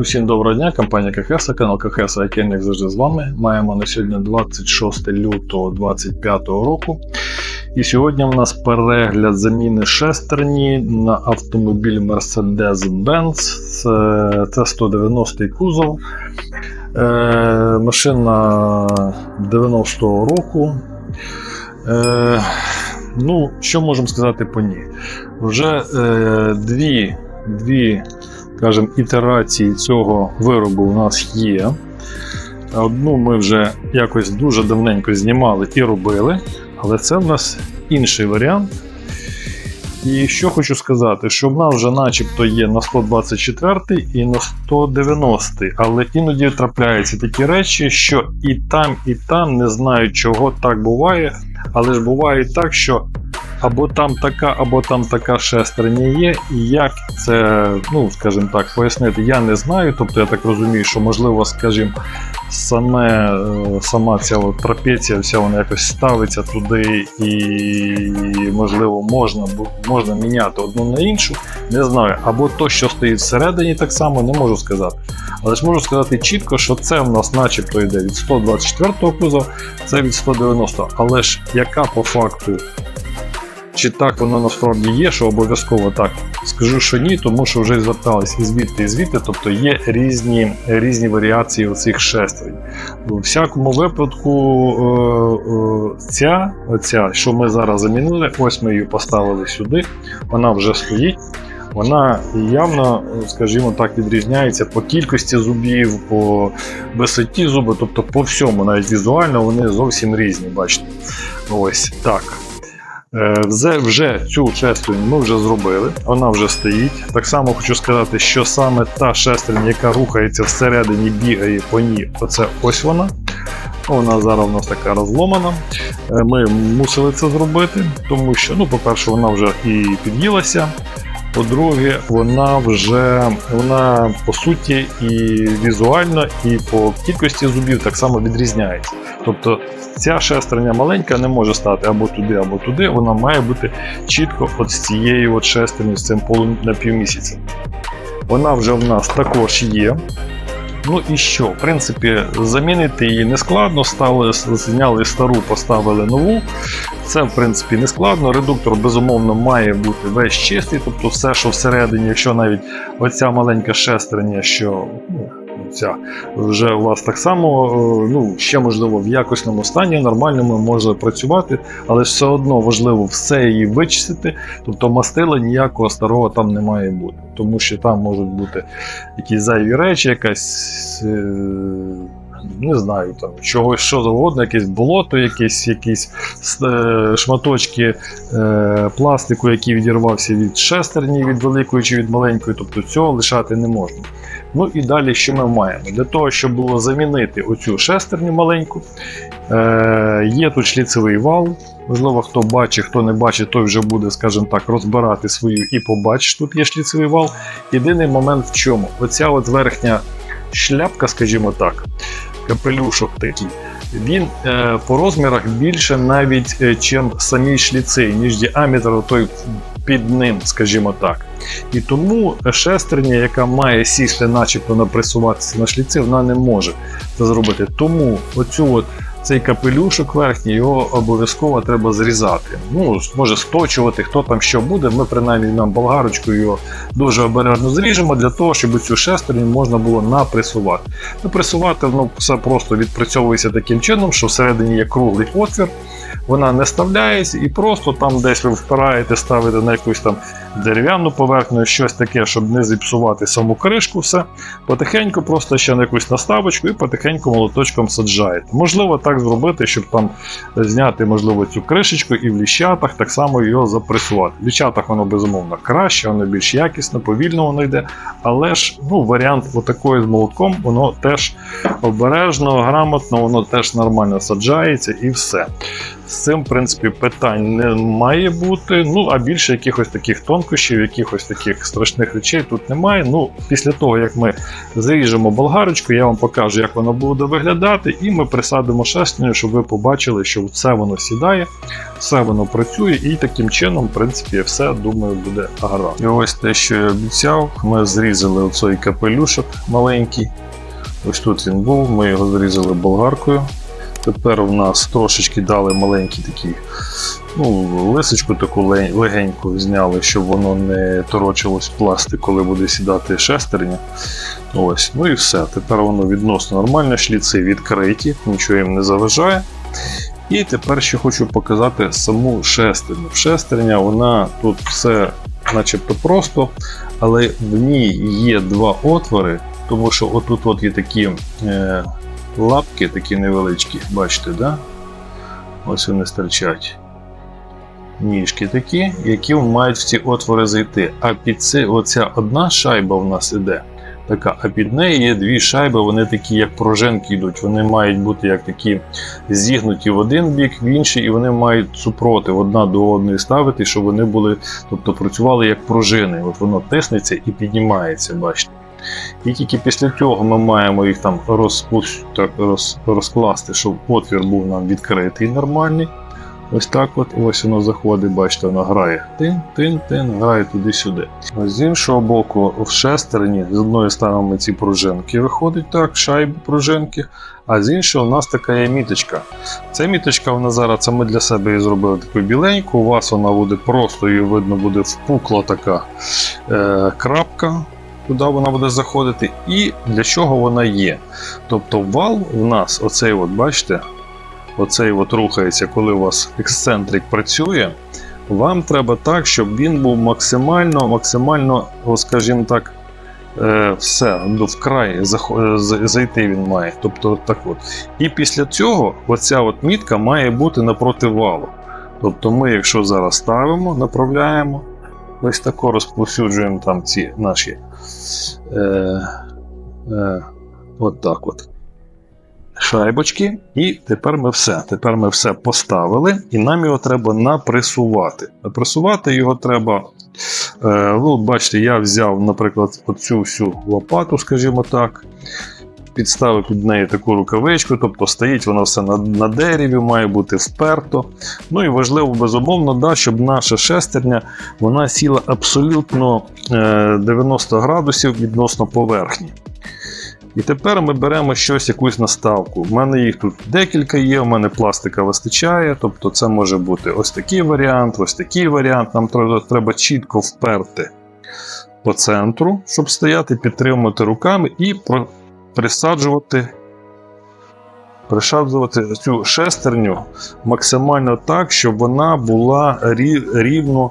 Усім доброго дня, компанія КХС, канал КХС, який як завжди з вами. Маємо на сьогодні 26 лютого 2025 року. І сьогодні в нас перегляд заміни шестерні на автомобіль Mercedes-Benz. Це 190 кузов. Е, машина 90-го року. Е, ну, що можемо сказати по ній? Вже е, дві, дві скажімо, ітерації цього виробу у нас є. Одну ми вже якось дуже давненько знімали і робили, але це в нас інший варіант. І що хочу сказати, що в нас вже начебто є на 124 і на 190, але іноді трапляються такі речі, що і там, і там не знаю, чого так буває. Але ж буває так, що або там така, або там така шестерня є. І як це, ну скажімо так, пояснити, я не знаю. Тобто я так розумію, що можливо, скажімо, саме е, сама ця от трапеція, вся вона якось ставиться туди, і можливо можна можна міняти одну на іншу. Не знаю. Або то, що стоїть всередині, так само не можу сказати. Але ж можу сказати чітко, що це в нас начебто йде від 124 кузова, це від 190. Але ж яка по факту чи так воно насправді є, що обов'язково так. Скажу, що ні, тому що вже звертались і звідти, і звідти, тобто є різні, різні варіації оцих шестерень. У всякому випадку, е, е, ця, оця, що ми зараз замінили, ось ми її поставили сюди, вона вже стоїть. Вона явно, скажімо так, відрізняється по кількості зубів, по висоті зуби, тобто по всьому, навіть візуально вони зовсім різні, бачите. Ось так. Вже, вже цю шестерню ми вже зробили, вона вже стоїть. Так само хочу сказати, що саме та шестерня, яка рухається всередині, бігає по ній, оце ось вона. Вона зараз у нас така розломана. Е, Ми мусили це зробити, тому що, ну, по-перше, вона вже і під'їлася. По-друге, вона вже вона по суті і візуально, і по кількості зубів так само відрізняється. Тобто ця шестерня маленька не може стати або туди, або туди. Вона має бути чітко от з цією от шестернею, з цим полу на півмісяця. Вона вже в нас також є. Ну і що? В принципі, замінити її не складно. Стали, зняли стару, поставили нову. Це, в принципі, не складно. Редуктор, безумовно, має бути весь чистий, тобто все, що всередині, якщо навіть оця маленька шестерня, що ну, ця вже у вас так само, е, ну, ще можливо в якісному стані, нормальному може працювати, але все одно важливо все її вичистити. Тобто мастила ніякого старого там не має бути, тому що там можуть бути якісь зайві речі, якась. Не знаю, там чогось що завгодно, якесь болото, якісь, якісь е, шматочки е, пластику, який відірвався від шестерні, від великої чи від маленької, тобто цього лишати не можна. Ну і далі, що ми маємо? Для того, щоб було замінити оцю шестерню маленьку, е, є тут шліцевий вал. Можливо, хто бачить, хто не бачить, той вже буде, скажімо так, розбирати свою і побачить, тут є шліцевий вал. Єдиний момент в чому? Оця от верхня шляпка, скажімо так, капелюшок такий, він е, по розмірах більше навіть, е, чим самі шліци, ніж діаметр той під ним, скажімо так. І тому шестерня, яка має сісти, начебто напресуватися на шліці, вона не може це зробити. Тому оцю от цей капелюшок верхній, його обов'язково треба зрізати. Ну, може сточувати, хто там що буде. Ми принаймні нам болгарочкою його дуже обережно зріжемо для того, щоб цю шестерню можна було напресувати. Напресувати ну, все просто відпрацьовується таким чином, що всередині є круглий отвір. Вона не вставляється і просто там десь ви впираєте, ставите на якусь там дерев'яну поверхню, щось таке, щоб не зіпсувати саму кришку, все. Потихеньку просто ще на якусь наставочку і потихеньку молоточком саджаєте. Можливо, так зробити, щоб там зняти можливо, цю кришечку і в ліщатах так само його запресувати. В ліщатах воно безумовно краще, воно більш якісно, повільно воно йде. Але ж ну, варіант отакої з молотком, воно теж обережно, грамотно, воно теж нормально саджається і все. З цим, в принципі, питань не має бути. Ну, а більше якихось таких тонкощів, якихось таких страшних речей тут немає. Ну, після того, як ми заріжемо болгарочку, я вам покажу, як воно буде виглядати, і ми присадимо шестерню, щоб ви побачили, що все воно сідає, все воно працює, і таким чином, в принципі, все, думаю, буде гаразд. І ось те, що я обіцяв, ми зрізали оцей капелюшок маленький. Ось тут він був, ми його зрізали болгаркою. Тепер в нас трошечки дали маленький такий, ну, лисочку таку легеньку зняли, щоб воно не торочилось в пластик, коли буде сідати шестерня. Ось, ну і все. Тепер воно відносно нормально, шліци відкриті, нічого їм не заважає. І тепер ще хочу показати саму шестерню. Шестерня, вона тут все начебто просто, але в ній є два отвори, тому що отут от є такі е, лапки, такі невеличкі, бачите, да? Ось вони стирчать. Ніжки такі, які мають в ці отвори зайти. А під це, оця одна шайба в нас іде. Така, а під нею є дві шайби, вони такі, як пружинки йдуть. Вони мають бути як такі зігнуті в один бік, в інший, і вони мають супротив одна до одної ставити, щоб вони були, тобто працювали як пружини. От воно тиснеться і піднімається, бачите. І тільки після цього ми маємо їх там розпуш... так, роз... розкласти, щоб отвір був нам відкритий нормальний. Ось так от ось воно заходить, бачите, воно грає. Тин-тин-тин, грає туди-сюди. З іншого боку, в шестерні з одної сторони ці пружинки виходить так, шайби пружинки, а з іншого у нас така є міточка. Ця міточка вона зараз це ми для себе її зробили таку біленьку. У вас вона буде просто, її видно, буде впукла така е, крапка. Туди вона буде заходити, і для чого вона є. Тобто вал у нас, оцей, от, бачите, оцей от рухається, коли у вас ексцентрик працює. Вам треба так, щоб він був максимально, максимально, скажімо так, е, все, вкрай е, зайти він має. Тобто, так от. І після цього оця от мітка має бути напроти валу. Тобто ми, якщо зараз ставимо, направляємо, ось тако розповсюджуємо там ці наші. Е, е, от так от. Шайбочки, і тепер ми все. Тепер ми все поставили, і нам його треба напресувати. Напресувати його треба. Е, ну, бачите, я взяв, наприклад, оцю всю лопату, скажімо так. Підставив під неї таку рукавичку, тобто стоїть воно все на, на дереві, має бути вперто. Ну і важливо, безумовно, да, щоб наша шестерня вона сіла абсолютно е, 90 градусів відносно поверхні. І тепер ми беремо щось, якусь наставку. У мене їх тут декілька є, у мене пластика вистачає, тобто це може бути ось такий варіант, ось такий варіант. Нам треба, треба чітко вперти по центру, щоб стояти, підтримувати руками і присаджувати, присаджувати цю шестерню максимально так, щоб вона була рівно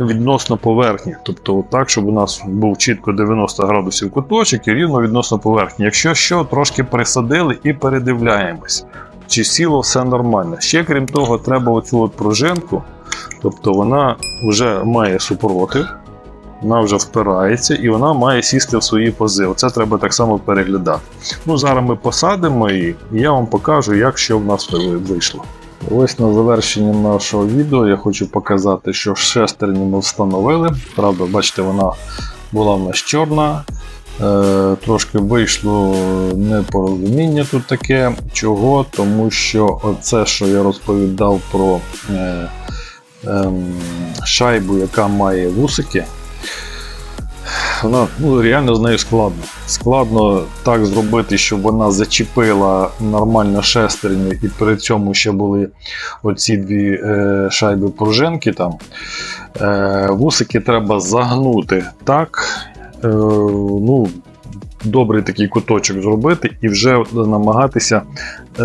відносно поверхні. Тобто так, щоб у нас був чітко 90 градусів куточок і рівно відносно поверхні. Якщо що, трошки присадили і передивляємось, чи сіло все нормально. Ще крім того, треба оцю от пружинку, тобто вона вже має супротив. Вона вже впирається і вона має сісти в свої пози. Це треба так само переглядати. Ну, зараз ми посадимо її, і я вам покажу, як що в нас вийшло. Ось на завершення нашого відео я хочу показати, що шестерню ми встановили. Правда, бачите, вона була в нас чорна. Е, трошки вийшло непорозуміння тут таке. Чого? Тому що оце, що я розповідав про е, ем, шайбу, яка має вусики, вона ну, реально з нею складно. Складно так зробити, щоб вона зачепила нормально шестерню, і при цьому ще були оці дві е, шайби пружинки. Там. Е, вусики треба загнути так. Е, ну, Добрий такий куточок зробити і вже намагатися е,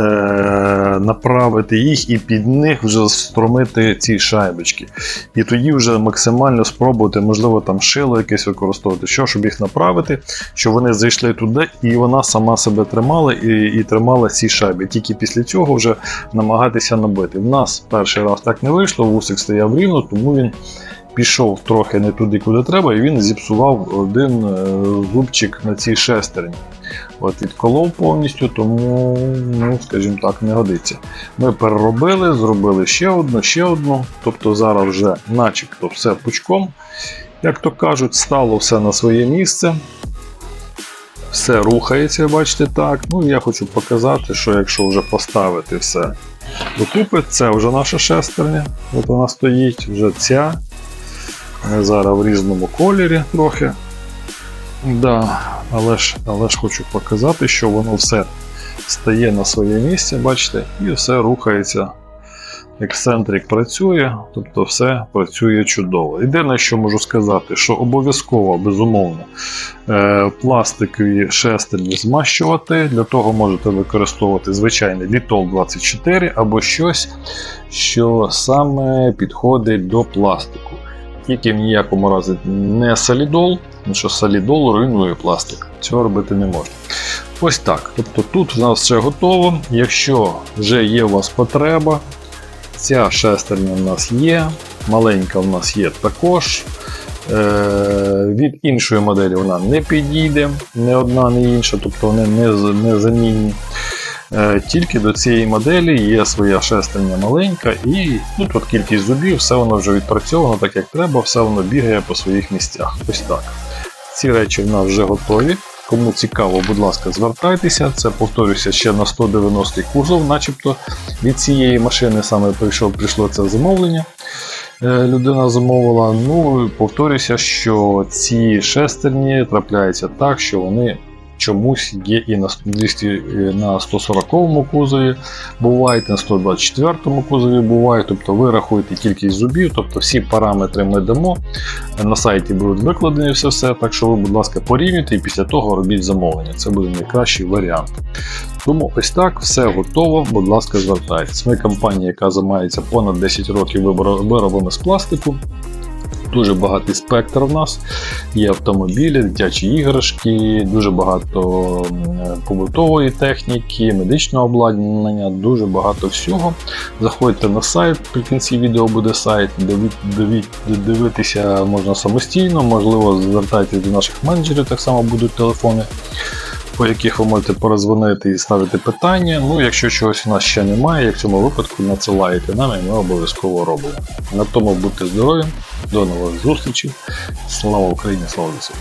направити їх і під них вже струмити ці шайбочки. І тоді вже максимально спробувати, можливо, там шило якесь використовувати, що, щоб їх направити, щоб вони зайшли туди, і вона сама себе тримала і, і тримала ці шайби. Тільки після цього вже намагатися набити. В нас перший раз так не вийшло, вусик стояв рівно, тому він пішов трохи не туди, куди треба, і він зіпсував один е, зубчик на цій шестерні. от відколов повністю, тому, ну, скажімо так, не годиться. Ми переробили, зробили ще одну, ще одну. Тобто зараз вже начебто все пучком. Як то кажуть, стало все на своє місце. Все рухається, бачите так. Ну, я хочу показати, що якщо вже поставити все докупи, це вже наша шестерня. От вона стоїть, вже ця. Зараз в різному кольорі трохи. Да, але ж, але ж хочу показати, що воно все стає на своє місце, бачите, і все рухається. Ексцентрик працює, тобто все працює чудово. Єдине, що можу сказати, що обов'язково, безумовно, е, пластикові шестерні змащувати. Для того можете використовувати звичайний Літол 24 або щось, що саме підходить до пластику. Тільки в ніякому разі не солідол, тому що солідол руйнує пластик. Цього робити не можна. Ось так. Тобто тут в нас все готово. Якщо вже є у вас потреба, ця шестерня в нас є, маленька в нас є також. Е, від іншої моделі вона не підійде, не одна, не інша, тобто вони не, замінні. Е, Тільки до цієї моделі є своя шестерня маленька, і тут от кількість зубів, все воно вже відпрацьовано так, як треба, все воно бігає по своїх місцях. Ось так. Ці речі в нас вже готові. Кому цікаво, будь ласка, звертайтеся. Це повторюся ще на 190 кузов, начебто від цієї машини саме прийшов, прийшло це замовлення. Е, Людина замовила. Ну, повторюся, що ці шестерні трапляються так, що вони чомусь є і на 200, е, на 140 кузові, бувають на 124 кузові бувають. Тобто ви рахуєте кількість зубів, тобто всі параметри ми дамо. На сайті будуть викладені все все. Так що ви, будь ласка, порівнюйте і після того робіть замовлення. Це буде найкращий варіант. Тому ось так, все готово. Будь ласка, звертайтесь. Ми компанія, яка займається понад 10 років виробами з пластику. Дуже багатий спектр в нас. Є автомобілі, дитячі іграшки, дуже багато побутової техніки, медичного обладнання, дуже багато всього. Заходьте на сайт, при кінці відео буде сайт, дивитися можна самостійно, можливо, звертайтесь до наших менеджерів, так само будуть телефони по яких ви можете порозвонити і ставити питання. Ну, якщо чогось у нас ще немає, як в цьому випадку надсилаєте нам, і ми обов'язково робимо. На тому будьте здорові, до нових зустрічей. Слава Україні, слава ЗСУ!